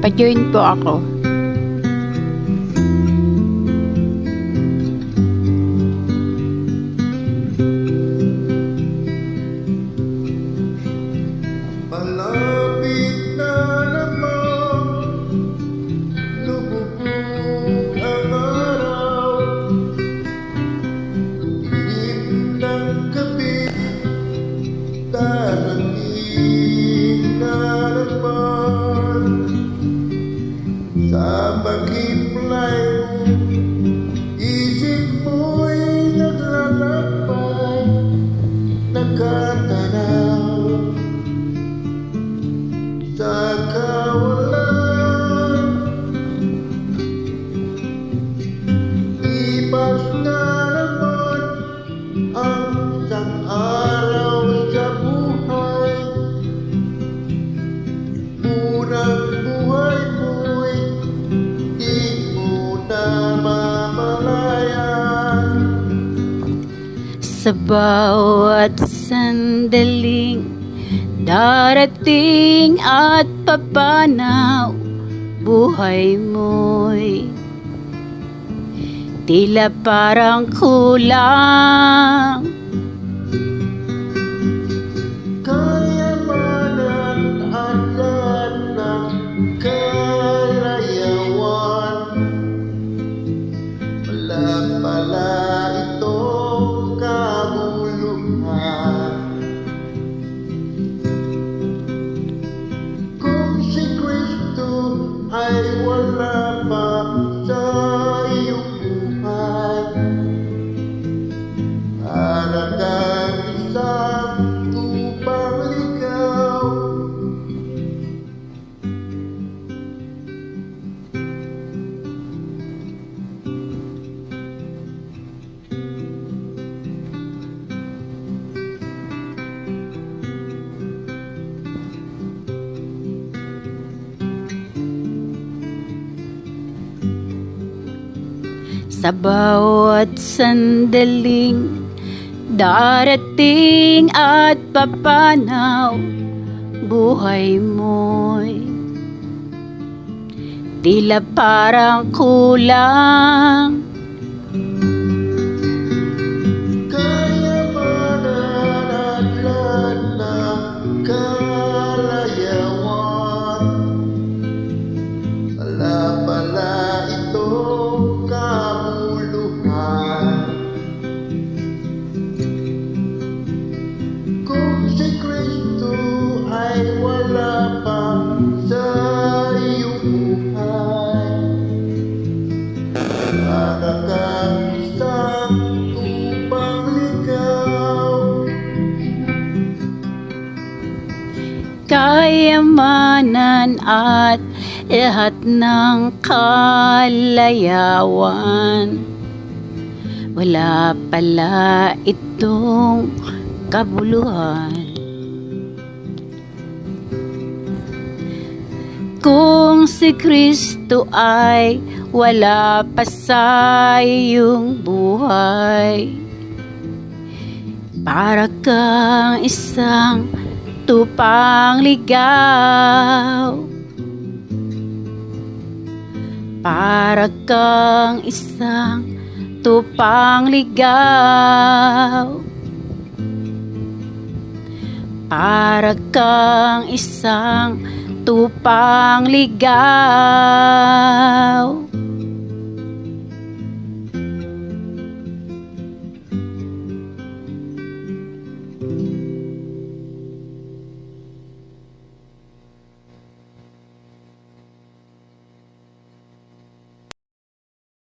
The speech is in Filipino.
Pa-join po ako. Malapit na good Sa bawat sandaling darating at papanaw buhay mo'y tila parang kulang. Kayamanan at lahat ng kalayawan Wala pala Sa bawat sandaling darating at papanaw buhay mo'y tila parang kulang kayamanan at lahat ng kalayawan. Wala pala itong kabuluhan. Kung si Kristo ay wala pa sa iyong buhay, para kang isang tupang ligaw Para kang isang tupang ligaw Para kang isang tupang ligaw